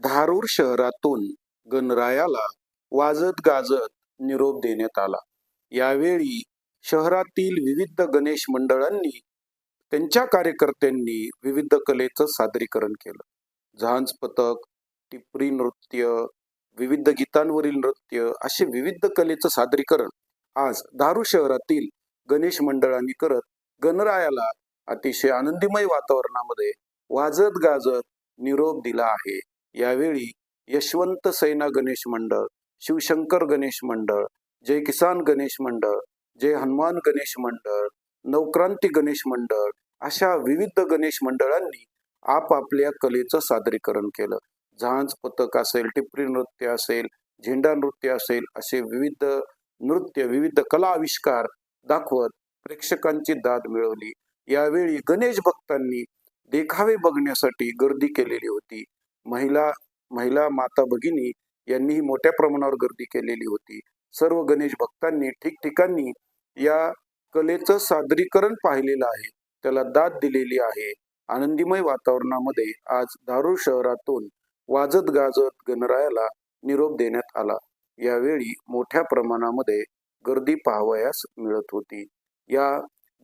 धारूर शहरातून गणरायाला वाजत गाजत निरोप देण्यात आला. यावेळी शहरातील विविध गणेश मंडळांनी त्यांच्या कार्यकर्त्यांनी विविध कलेचं सादरीकरण केलं. झांज पथक टिपरी नृत्य विविध गीतांवरील नृत्य असे विविध कलेचं सादरीकरण आज धारूर शहरातील गणेश मंडळांनी करत गणरायाला अतिशय आनंदीमय वातावरणामध्ये वाजत गाजत निरोप दिला आहे. यावेळी यशवंत सैना गणेश मंडळ शिवशंकर गणेश मंडळ जय किसान गणेश मंडळ जय हनुमान गणेश मंडळ नवक्रांती गणेश मंडळ अशा विविध गणेश मंडळांनी आपापल्या कलेचं सादरीकरण केलं. झांज पथक असेल टिपरी नृत्य असेल झेंडा नृत्य असेल असे विविध नृत्य विविध कला आविष्कार दाखवत प्रेक्षकांची दाद मिळवली. यावेळी गणेश भक्तांनी देखावे बघण्यासाठी गर्दी केलेली होती. महिला महिला माता भगिनी यांनीही मोठ्या प्रमाणावर गर्दी केलेली होती. सर्व गणेश भक्तांनी ठिकठिकाणी या कलेचं सादरीकरण पाहिलेलं आहे. त्याला दाद दिलेली आहे. आनंदीमय वातावरणामध्ये आज धारूर शहरातून वाजत गाजत गणरायाला निरोप देण्यात आला. यावेळी मोठ्या प्रमाणामध्ये गर्दी पाहावयास मिळत होती. या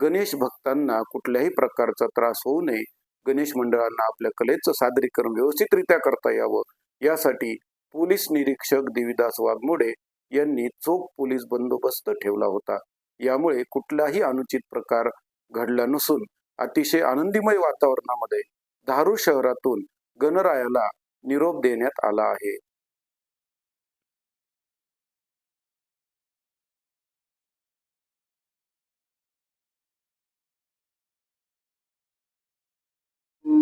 गणेश भक्तांना कुठल्याही प्रकारचा त्रास होऊ नये गणेश मंडळांना आपल्या कलेचं सादरीकरण व्यवस्थितरित्या करता यावं. यासाठी पोलीस निरीक्षक देवीदास वाघमोडे यांनी चोख पोलीस बंदोबस्त ठेवला होता. यामुळे कुठलाही अनुचित प्रकार घडला नसून अतिशय आनंदीमय वातावरणामध्ये धारू शहरातून गणरायाला निरोप देण्यात आला आहे.